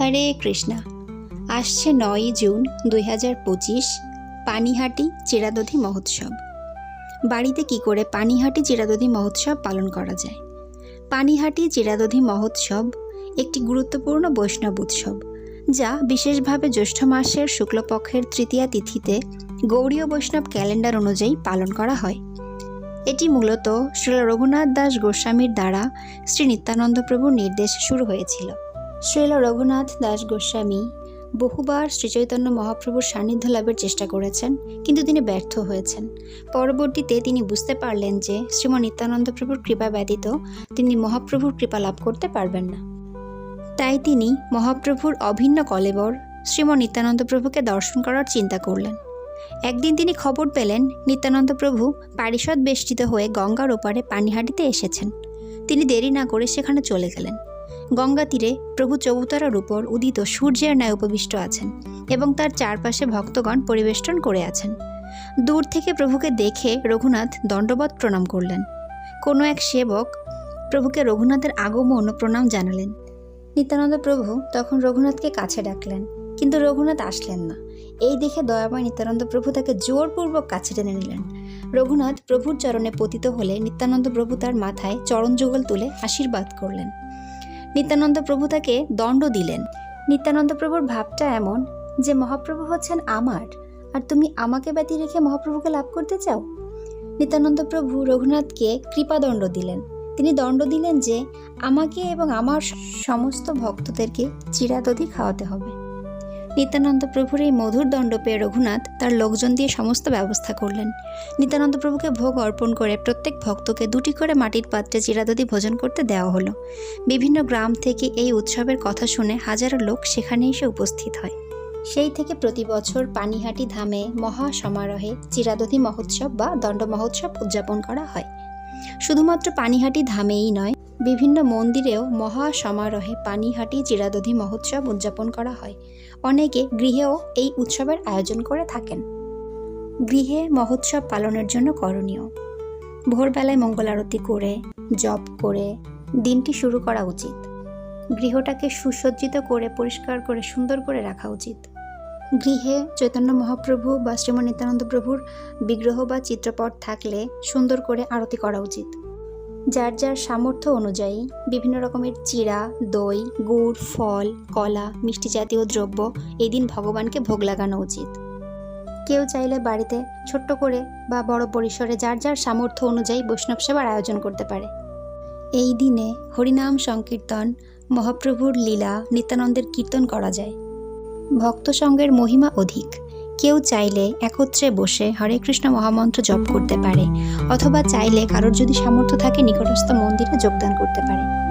হরে কৃষ্ণা। আসছে নয়ই জুন দুই হাজার পঁচিশ, পানিহাটি চিরাদধি মহোৎসব। বাড়িতে কি করে পানিহাটি চিরাদধি মহোৎসব পালন করা যায়? পানিহাটি চিরাদধি মহোৎসব একটি গুরুত্বপূর্ণ বৈষ্ণব উৎসব, যা বিশেষভাবে জ্যৈষ্ঠ মাসের শুক্লপক্ষের তৃতীয়া তিথিতে গৌড়ীয় বৈষ্ণব ক্যালেন্ডার অনুযায়ী পালন করা হয়। এটি মূলত শ্রী রঘুনাথ দাস গোস্বামীর দ্বারা শ্রী নিত্যানন্দ প্রভুর নির্দেশ শুরু হয়েছিল। শ্রীল রঘুনাথ দাস গোস্বামী বহুবার শ্রীচৈতন্য মহাপ্রভুর সান্নিধ্য লাভের চেষ্টা করেছেন, কিন্তু তিনি ব্যর্থ হয়েছেন। পরবর্তীতে তিনি বুঝতে পারলেন যে শ্রীম নিত্যানন্দ প্রভুর কৃপা ব্যতীত তিনি মহাপ্রভুর কৃপা লাভ করতে পারবেন না। তাই তিনি মহাপ্রভুর অভিন্ন কলেবর শ্রীম নিত্যানন্দ প্রভুকে দর্শন করার চিন্তা করলেন। একদিন তিনি খবর পেলেন, নিত্যানন্দ প্রভু পারিষদ বেষ্টিত হয়ে গঙ্গার ওপারে পানিহাটিতে এসেছেন। তিনি দেরি না করে সেখানে চলে গেলেন। গঙ্গা তীরে প্রভু চৌতারার উপর উদিত সূর্যের ন্যায় উপবিষ্ট আছেন এবং তার চারপাশে ভক্তগণ পরিবেষ্টন করে আছেন। দূর থেকে প্রভুকে দেখে রঘুনাথ দণ্ডবত প্রণাম করলেন। কোনো এক সেবক প্রভুকে রঘুনাথের আগমন ও প্রণাম জানালেন। নিত্যানন্দ প্রভু তখন রঘুনাথকে কাছে ডাকলেন, কিন্তু রঘুনাথ আসলেন না। এই দেখে দয়াময় নিত্যানন্দ প্রভু তাকে জোরপূর্বক কাছে টেনে নিলেন। রঘুনাথ প্রভুর চরণে পতিত হলে নিত্যানন্দ প্রভু তার মাথায় চরণ যুগল তুলে আশীর্বাদ করলেন। নিত্যানন্দ প্রভু তাকে দণ্ড দিলেন। নিত্যানন্দ প্রভুর ভাবটা এমন যে, মহাপ্রভু হচ্ছেন আমার, আর তুমি আমাকে ব্যতী রেখে মহাপ্রভুকে লাভ করতে চাও? নিত্যানন্দ প্রভু রঘুনাথকে কৃপাদণ্ড দিলেন। তিনি দণ্ড দিলেন যে, আমাকে এবং আমার সমস্ত ভক্তদেরকে চিরাদধি খাওয়াতে হবে। নিত্যানন্দ প্রভুর এই মধুর দণ্ড পেয়ে রঘুনাথ তার লোকজন দিয়ে সমস্ত ব্যবস্থা করলেন। নিত্যানন্দ প্রভুকে ভোগ অর্পণ করে প্রত্যেক ভক্তকে দুটি করে মাটির পাত্রে চিরাদধি ভোজন করতে দেওয়া হলো। বিভিন্ন গ্রাম থেকে এই উৎসবের কথা শুনে হাজারো লোক সেখানে এসে উপস্থিত হয়। সেই থেকে প্রতি বছর পানিহাটি ধামে মহা সমারোহে চিরাদধি মহোৎসব বা দণ্ড মহোৎসব উদযাপন করা হয়। শুধুমাত্র পানিহাটি ধামেই নয়, বিভিন্ন মন্দিরেও মহা সমারোহে পানিহাটি চিরাদধি মহোৎসব উদযাপন করা হয়। অনেকে গৃহেও এই উৎসবের আয়োজন করে থাকেন। গৃহে মহোৎসব পালনের জন্য করণীয়। ভোরবেলায় মঙ্গল আরতি করে, জপ করে, দিনটি শুরু করা উচিত। গৃহটাকে সুসজ্জিত করে, পরিষ্কার করে, সুন্দর করে রাখা উচিত। গৃহে চৈতন্য মহাপ্রভু বা শ্রীমন নিত্যানন্দ প্রভুর বিগ্রহ বা চিত্রপট থাকলে সুন্দর করে আরতি করা উচিত। যার যার সামর্থ্য অনুযায়ী বিভিন্ন রকমের চিড়া, দই, গুড়, ফল, কলা, মিষ্টি জাতীয় দ্রব্য এই দিন ভগবানকে ভোগ লাগানো উচিত। কেউ চাইলে বাড়িতে ছোট্ট করে বা বড় পরিসরে যার যার সামর্থ্য অনুযায়ী বৈষ্ণব সেবার আয়োজন করতে পারে। এই দিনে হরিনাম সংকীর্তন, মহাপ্রভুর লীলা, নিত্যানন্দের কীর্তন করা যায়। ভক্ত সঙ্গের মহিমা অধিক। কেউ চাইলে একত্রে বসে হরে কৃষ্ণ মহামন্ত্র জপ করতে পারে, অথবা চাইলে কারোর যদি সামর্থ্য থাকে নিকটস্থ মন্দিরে যোগদান করতে পারে।